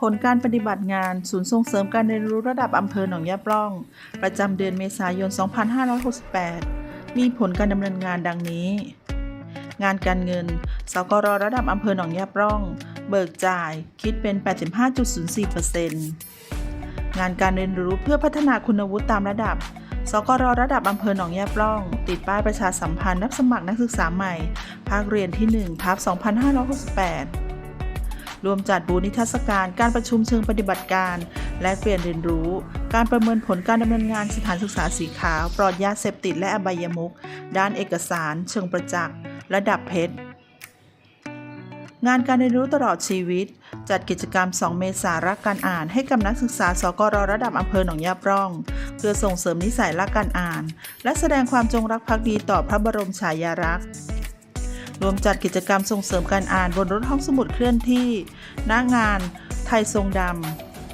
ผลการปฏิบัติงานศูนย์ส่งเสริมการเรียนรู้ระดับอำเภอหนองยาปล่อง ประจำเดือนเมษายน 2568 มีผลการดำเนินงานดังนี้ งานการเงิน สกรระดับอำเภอหนองยาปล่อง เบิกจ่ายคิดเป็น 85.04%งานการเรียนรู้เพื่อพัฒนาคุณวุฒิตามระดับสกรระดับอำเภอหนองยาปล่อง ติดป้ายประชาสัมพันธ์รับสมัครนักศึกษาใหม่ ภาคเรียนที่1ทับ2568 รวมจัดบูธนิทรรศการการประชุมเชิงปฏิบัติการ และเปลี่ยนเรียนรู้ การประเมินผลการดำเนินงานสถานศึกษาสีขาว ปลอดยาเสพติดและอบายมุขด้านเอกสาร เชิงประจักษ์ระดับเพชรงานการเรียนรู้ตลอดชีวิต จัดกิจกรรม 2 เมษารักการอ่าน ให้กับนักศึกษาสกรระดับอำเภอหนองยาปร่อง เพื่อส่งเสริมนิสัยรักการอ่าน และแสดงความจงรักภักดีต่อพระบรมฉายาลักษณ์ รวมจัดกิจกรรมส่งเสริมการอ่านบนรถห้องสมุดเคลื่อนที่หน้างานไทยทรงด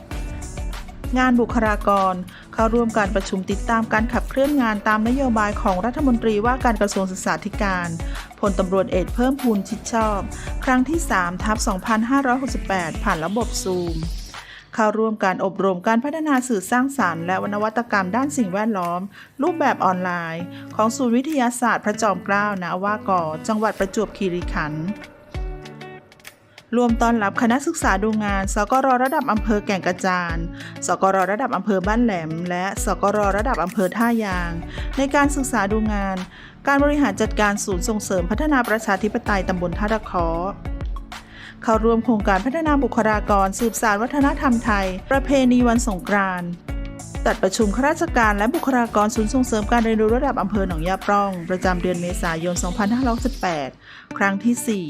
ำ งานบุคลากร เข้าร่วมการประชุมติดตามการขับเคลื่อนงานตามนโยบายของรัฐมนตรีว่าการกระทรวงศึกษาธิการพลตำรวจเอกเพิ่มพูนชิดชอบ ครั้งที่ 3 ทับ 2568 ผ่านระบบซูม เข้าร่วมการอบรมการพัฒนาสื่อสร้างสารรค์และวนวัตกรรมด้านสิ่งแวดล้อม รูปแบบออนไลน์ ของศูนย์วิทยาศาสตร์พระจอมเกล้าณว่ากอจังหวัดประจวบคีรีขันธ์รวมต้อนรับคณะศึกษาดูงาน สกรระดับอำเภอแก่งกระจาน สกรระดับอำเภอบ้านแหลม และสกรระดับอำเภอท่ายาง ในการศึกษาดูงาน การบริหารจัดการศูนย์ส่งเสริมพัฒนาประชาธิปไตยตำบลท่าตะเคอ เข้าร่วมโครงการพัฒนาบุคลากรสืบสานวัฒนธรรมไทย ประเพณีวันสงกรานต์จัดประชุมข้าราชการและบุคลากรศูนย์ส่งเสริมการเรียนรู้ระดับอำเภอหนองยาปร่อง ประจำเดือนเมษายน 2518 ครั้งที่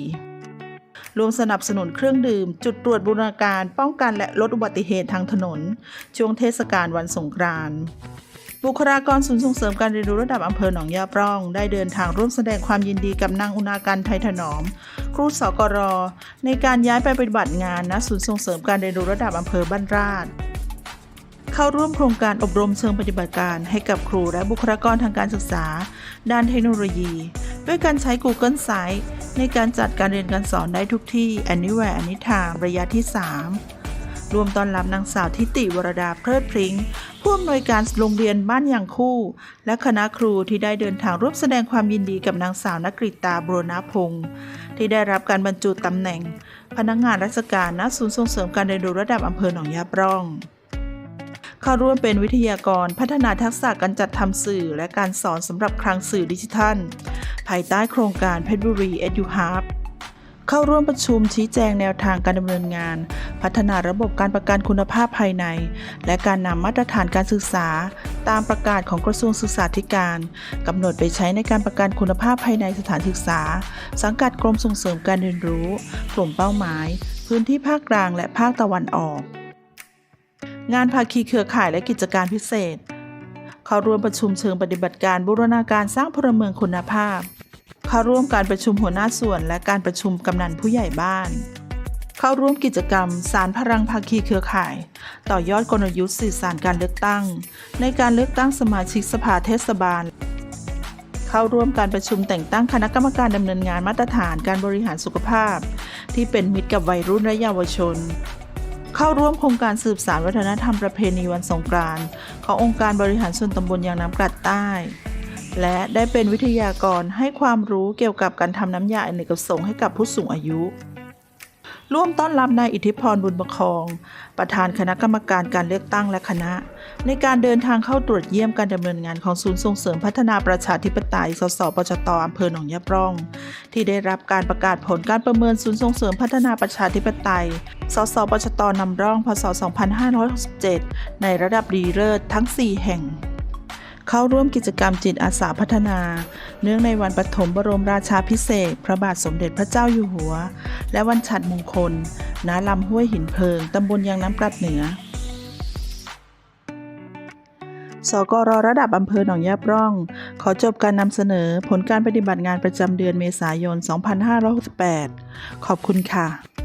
4 รวมสนับสนุนเครื่องดื่ม จุดตรวจบูรณาการ ป้องกันและลดอุบัติเหตุทางถนน ช่วงเทศกาลวันสงกรานต์ บุคลากรศูนย์ส่งเสริมการเรียนรู้ระดับอำเภอหนองยาปร่อง ได้เดินทางร่วมแสดงความยินดีกับนางอุณาการไทยถนอม ครูสกร ในการย้ายไปปฏิบัติงานณศูนย์ส่งเสริมการเรียนรู้ระดับอำเภอบ้านราชเข้าร่วมโครงการอบรมเชิงปฏิบัติการให้กับครูและบุคลากรทางการศึกษา ด้านเทคโนโลยี ด้วยการใช้ Google Site ในการจัดการเรียนการสอนได้ทุกที่ Anywhere Anytime ระยะที่ 3 ร่วมต้อนรับนางสาวทิติวรดาเพลิดพริ้งผู้อำนวยการโรงเรียนบ้านอย่างคู่ และคณะครูที่ได้เดินทางร่วมแสดงความยินดีกับนางสาวนกริตาบรณพงศ์ที่ได้รับการบรรจุตำแหน่ง พนักงานราชการณศูนย์ส่งเสริมการเรียนรู้ระดับอำเภอหนองยาปร่องเข้าร่วมเป็นวิทยากรพัฒนาทักษะการจัดทำสื่อและการสอนสำหรับคลังสื่อดิจิทัล ภายใต้โครงการเพชรบุรี Edu Hub เข้าร่วมประชุมชี้แจงแนวทางการดำเนินงาน พัฒนาระบบการประกันคุณภาพภายใน และการนำมาตรฐานการศึกษา ตามประกาศของกระทรวงศึกษาธิการกำหนดไปใช้ในการประกันคุณภาพภายในสถานศึกษา สังกัดกรมส่งเสริมการเรียนรู้ กลุ่มเป้าหมาย พื้นที่ภาคกลางและภาคตะวันออก งานภาคีเครือข่ายและกิจการพิเศษ เข้าร่วมประชุมเชิงปฏิบัติการบูรณาการสร้างพลเมืองคุณภาพ เข้าร่วมการประชุมหัวหน้าส่วน และการประชุมกำนันผู้ใหญ่บ้าน เข้าร่วมกิจกรรม สารพลังภาคีเครือข่าย ต่อยอดกลยุทธ์สื่อสารการเลือกตั้ง ในการเลือกตั้งสมาชิกสภาเทศบาล เข้าร่วมการประชุมแต่งตั้งคณะกรรมการดำเนินงานมาตรฐานการบริหารสุขภาพ ที่เป็นมิตรกับวัยรุ่นและเยาวชนเข้าร่วมโครงการสืบสานวัฒนธรรมประเพณีวันสงกรานต์ขององค์การบริหารส่วนตำบลยางน้ำกลัดใต้ และได้เป็นวิทยากรให้ความรู้เกี่ยวกับการทำน้ำยาอเนกประสงค์ให้กับผู้สูงอายุ ร่วมต้อนรับนายอิทธิพรบุญประคอง ประธานคณะกรรมการการเลือกตั้งและคณะ ในการเดินทางเข้าตรวจเยี่ยมการดำเนินงานของศูนย์ส่งเสริมพัฒนาประชาธิปไตย สสปชตอำเภอหนองยาปร่อง ที่ได้รับการประกาศผลการประเมินศูนย์ส่งเสริมพัฒนาประชาธิปไตย สสปชตนำร่องพศ 2567ในระดับดีเลิศทั้ง 4 แห่ง เข้าร่วมกิจกรรมจิตอาสาพัฒนา เนื่องในวันปฐมบรมราชาพิเศษ พระบาทสมเด็จพระเจ้าอยู่หัว และวันฉัตรมงคล ณ ลำห้วยหินเพลิง ตำบลยางน้ำกลัดเหนือ สกรระดับอำเภอหนองยาปร่อง ขอจบการนำเสนอผลการปฏิบัติงานประจำเดือนเมษายน 2568 ขอบคุณค่ะ